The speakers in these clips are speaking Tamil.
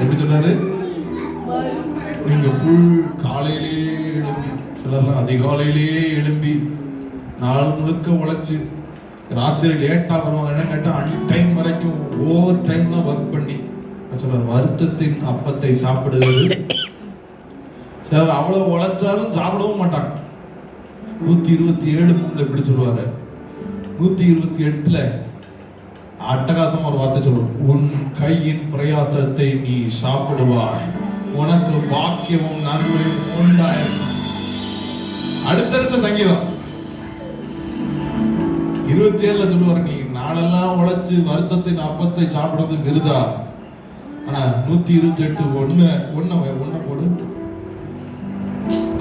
எப்படி சொன்னாரு? நீங்க ஃபுல் காலையிலேயே எழும்பி சிலர்லாம் அதிகாலையிலேயே எழும்பி நாள் முழுக்க உழைச்சு ராத்திரி லேட்டாக வருவாங்க என்ன கேட்டால் அன் டைம் வரைக்கும் ஓவர் டைம்ல ஒர்க் பண்ணி சிலர் வருத்தத்தின் அப்பத்தை சாப்பிடுவது சிலர் அவ்வளவு உழைச்சாலும் சாப்பிடவும் மாட்டாங்க. நூத்தி இருபத்தி ஏழு மூணில் எப்படி சொல்லுவாரு? நூத்தி இருபத்தி எட்டுல அட்டகாசமா ஒரு வார்த்தை சொல்லுவோம் உன் கையின் பிரயாத்தத்தை நீ சாப்பிடுவாய். உனக்கு பாக்கியமும் நன்மையும் உண்டாயிருக்கும் அடுத்தடுத்த சங்கீதம். இருபத்தி ஏழுல சொல்லுவார் நீ நாளெல்லாம் உழைச்சு வருத்தத்தின் அப்பத்தை சாப்பிடுறது விருதா? ஆனா நூத்தி இருபத்தி எட்டு ஒண்ணு ஒண்ணு ஒண்ணு போடு.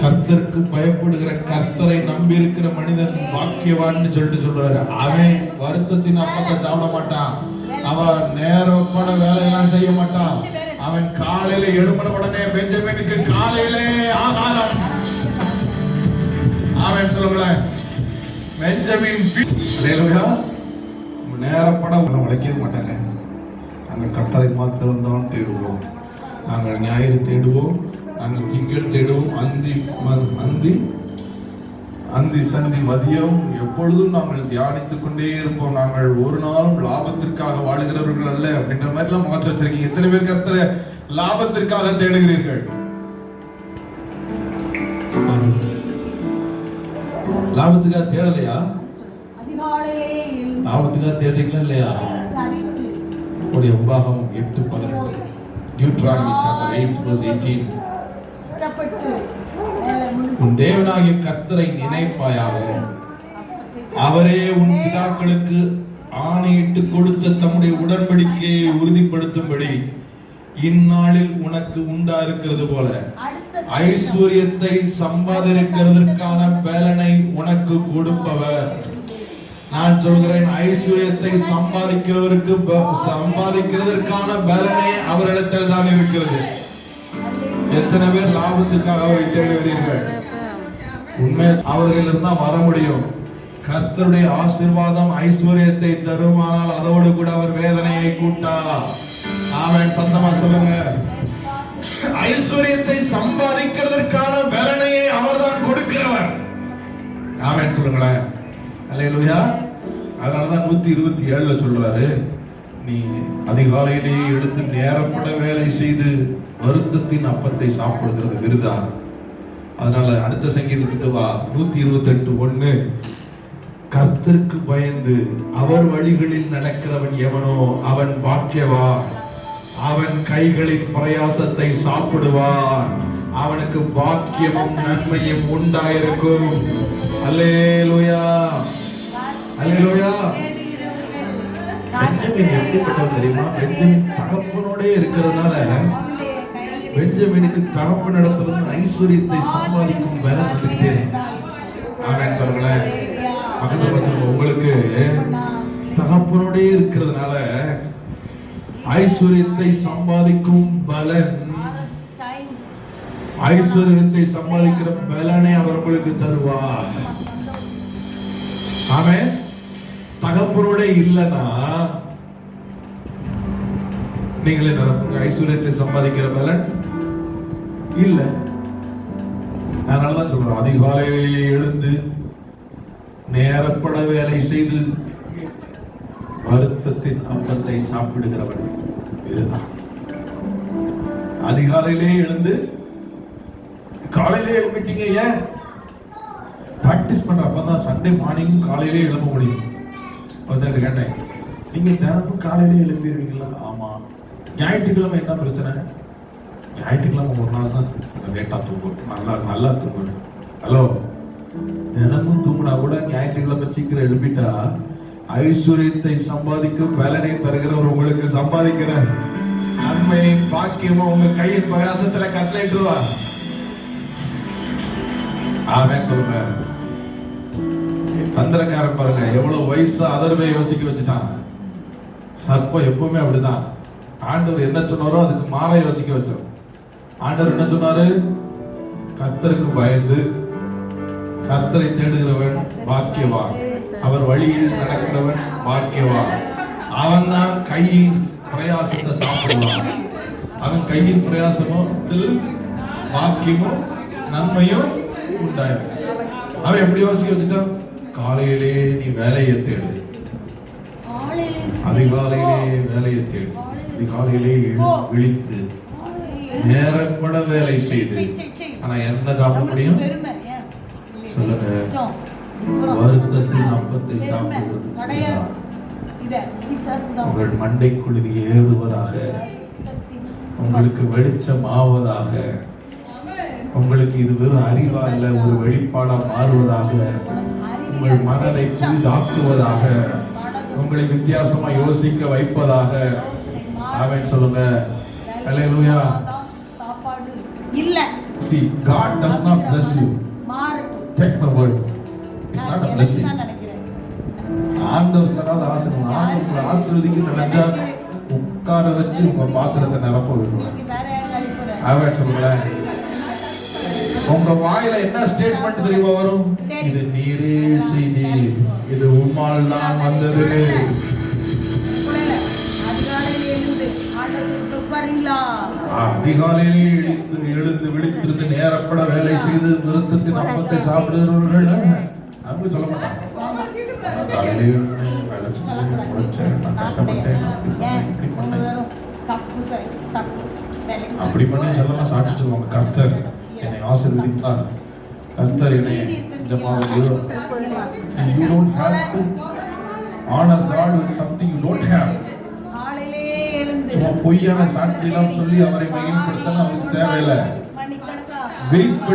கர்த்தருக்கு பயப்படுகிற கர்த்தரை நம்பி இருக்கிற மனிதன் பாக்கியவான்னு சொல்லிட்டு சொல்றாரு. அவன் வருத்தத்தின் அப்பத்தை சாப்பிட மாட்டான் அவன் நேரப்பட வேலையெல்லாம் செய்ய மாட்டான் அவன் காலையில எழுமண உடனே பெஞ்சமினுக்கு காலையிலே ஆகாரம். அவன் சொல்லுங்களேன் பெஞ்சமின் நேரப்பட உன்னை உழைக்கவே மாட்டாங்க. நாங்கள் கர்த்தரை மாத்திரம்தான் தேடுவோம். நாங்கள் ஞாயிறு தேடுவோம். நாங்கள் திங்கள் தேடுவோம் அந்தி அந்தி அந்தி சந்தி மதியம் எப்பொழுதும் நாங்கள் தியானித்துக் கொண்டே இருப்போம். நாங்கள் ஒரு நாளும் லாபத்திற்காக வாழுகிறவர்கள் அல்ல அப்படின்ற மாதிரி எல்லாம் முகத்தை வச்சிருக்கீங்க. எத்தனை பேர் கர்த்தரை லாபத்திற்காக தேடுகிறீர்கள்? லாபத்துக்காக தேடலையா? லாபத்துக்காக தேடுறீங்களா இல்லையா? உடைய உபாகம் எட்டு பதினெட்டு டியூட்ரானமி சாப்டர் 8 verse 18 இஷ்டப்பட்டு உன் தேவனாகிய கர்த்தரை நினைப்பாயாக. அவரே உன் பிதாக்களுக்கு ஆணையிட்டு கொடுத்த தம்முடைய உடன்படிக்கையை உறுதிப்படுத்தும்படி இந்நாளில் உனக்கு உண்டா இருக்கிறது போல. ஐஸ்வர்யத்தை சம்பாதிக்கிறதற்கான பலனை உனக்கு கொடுப்பவர். நான் சொல்கிறேன் ஐஸ்வர்யத்தை சம்பாதிக்கிறவருக்கு ப- சம்பாதிக்கிறதற்கான பலனே அவரிடத்தில் தான் இருக்கிறது. எத்தனை பேர் லாபத்துக்காக அவரை தேடுகிறீர்கள் உண்மை அவர்களிடம் தான் வர முடியும். கர்த்தருடைய ஆசீர்வாதம் ஐஸ்வர்யத்தை தருமானால் அதோடு கூட அவர் வேதனையை கூட்டா. ஆமன். சத்தமா சொல்லுங்க. ஐஸ்வர்யத்தை சம்பாதிக்கிறதற்கான வேலனையை அவர்தான் கொடுக்கிறவர். ஆமன். சொல்லுங்களேன். அல்லேலூயா அதனாலதான் நூத்தி இருபத்தி ஏழுல சொல்றாரு நீ அதிகாலையிலேயே எடுத்து நேரப்பட வேலை செய்து வருத்தத்தின் அப்பத்தை சாப்பிடுகிறது விருதா? அதனால அடுத்த சங்கீதத்துக்கு வா. நூத்தி இருபத்தி எட்டு ஒண்ணு. கர்த்தருக்கு பயந்து அவர் வழிகளில் நடக்கிறவன் எவனோ அவன் பாக்கியவா? அவன் கைகளின் பிரயாசத்தை சாப்பிடுவான். அவனுக்கு பாக்கியமும் நன்மையும் உண்டாயிருக்கும். அல்லேலூயா. அல்லேலூயா. பெஞ்சமின் எப்படிப்பட்டவன் தெரியுமா? பெஞ்சமின் தகப்பனோட இருக்கிறதுனால பெஞ்சமினுக்கு தரப்பு நடத்திலிருந்து ஐஸ்வர்யத்தை சம்பாதிக்கும் வேலை வந்துகிட்டே சொல்லுங்களேன் உங்களுக்கு தகப்பனோடே இருக்கிறதுனால ஐஸ்வர்யத்தை சம்பாதிக்கும் பலன். ஐஸ்வர்யத்தை சம்பாதிக்கிற பலனை அவர் உங்களுக்கு தருவார். ஆமே தகப்பனோட இல்லைன்னா நீங்களே நிரப்புங்க ஐஸ்வர்யத்தை சம்பாதிக்கிற பலன். இல்ல. அதனாலதான் சொல்றோம் அதிகாலையிலே எழுந்து நேரப்பட வேலை செய்து வருத்தத்தின் அப்பத்தை சாப்பிடுகிறவன் இதுதான். அதிகாலையிலே எழுந்து காலையிலே எழுப்பிட்டீங்க ஏன்? பிராக்டிஸ் பண்றப்பதான் சண்டே மார்னிங் காலையிலே எழும்ப முடியும். கேட்டேன் நீங்க தினமும் காலையிலே எழுப்பிடுவீங்களா? ஆமா. ஞாயிற்றுக்கிழமை என்ன பிரச்சனை? ஞாயிற்றுக்கிழமை ஒரு நாள் தான் லேட்டாக தூங்குவோம். நல்லா நல்லா தூங்கணும் ஹலோ தினமும் தூங்கினா கூட ஞாயிற்றுக்கிழமை சீக்கிரம் எழுப்பிட்டா ஐஸ்வர்யத்தை சம்பாதிக்கும் வேலனை தருகிறவர் உங்களுக்கு சம்பாதிக்கிற நன்மையும் பாக்கியமும் உங்க கையின் பிரகாசத்துல கட்டளைட்டுருவா ஆமே சொல்லுங்க. தந்திரக்காரன் பாருங்க எவ்வளவு வயசா அதர்வை யோசிக்க வச்சுட்டான். சர்ப்பம் எப்பவுமே அப்படிதான். ஆண்டவர் என்ன சொன்னாரோ அதுக்கு மாற யோசிக்க வச்சிடும் ஆண்டவர் என்ன சொன்னாரு? கர்த்தருக்கு பயந்து கர்த்தரை தேடுகிறவன் பாக்கியவான். அவர் வழியில் நடக்கிறவன் பாக்கியவான். அவன் தான் கையின் பிரயாசத்தை சாப்பிடுவான். அவன் கையின் பிரயாசமத்தில் பாக்கியமும் நன்மையும் உண்டாயிரும். அவன் எப்படி யோசிக்க வச்சுட்டான்? காலையிலே நீ வேலையை தேடு. காலையிலே அதிகாலையிலே வேலையை தேடு. அதிகாலையிலே விழித்து நேரப்பட வேலை செய்து. செய், செய், செய். ஆனா என்ன சாப்பிட முடியும்? சொல்லுங்க. வருத்தத்தின் அப்பத்தை. சாப்பிடுவது. உங்கள் மண்டைக்குள் இது ஏறுவதாக. உங்களுக்கு வெளிச்சம் ஆவதாக. உங்களுக்கு இது வெறும் அறிவா இல்ல ஒரு வெளிப்பாடா மாறுவதாக. உங்கள் மனதை புதிதாக்குவதாக. உங்களை வித்தியாசமா யோசிக்க வைப்பதாக. ஆமென் சொல்லுங்க. சாப்பாடு இல்ல. See god does not bless you. மாறட்டும். Take my word. It's not a blessing. ஆண்டவர் தராத ஆசீர்வாதம் ஆண்டவர் ஆசீர்வதிக்க நினைச்சா உட்கார வச்சு உங்க பாத்திரத்தை நிரப்ப விடுவார் சொல்லுங்களேன்? உங்க வாயில என்ன ஸ்டேட்மெண்ட் தெரியுமா வரும்? இது நீரே செய்தி. இது உம்மால் தான் வந்தது. பாருங்களா? அதிகாலையிலே எழுந்து எழுந்து விழித்திருந்து நேரப்பட வேலை செய்து நிறுத்தத்தின் அப்பத்தை சாப்பிடுகிறவர்கள் அவங்க சொல்ல மாட்டாங்க. நான் கஷ்டப்பட்டேன், இப்படி பண்ணேன். அப்படி பண்ணி சொல்லலாம் சாட்சி சொல்லுவாங்க கர்த்தர் என்னை ஆசீர்வதித்தார் கர்த்தர் என்னை ஜமாவது you don't have to honor God with something you don't have. சும்மா பொய்யான சாட்சியெல்லாம் சொல்லி அவரை மையப்படுத்தலாம் அவருக்கு தேவையில்லை. வெளிப்படை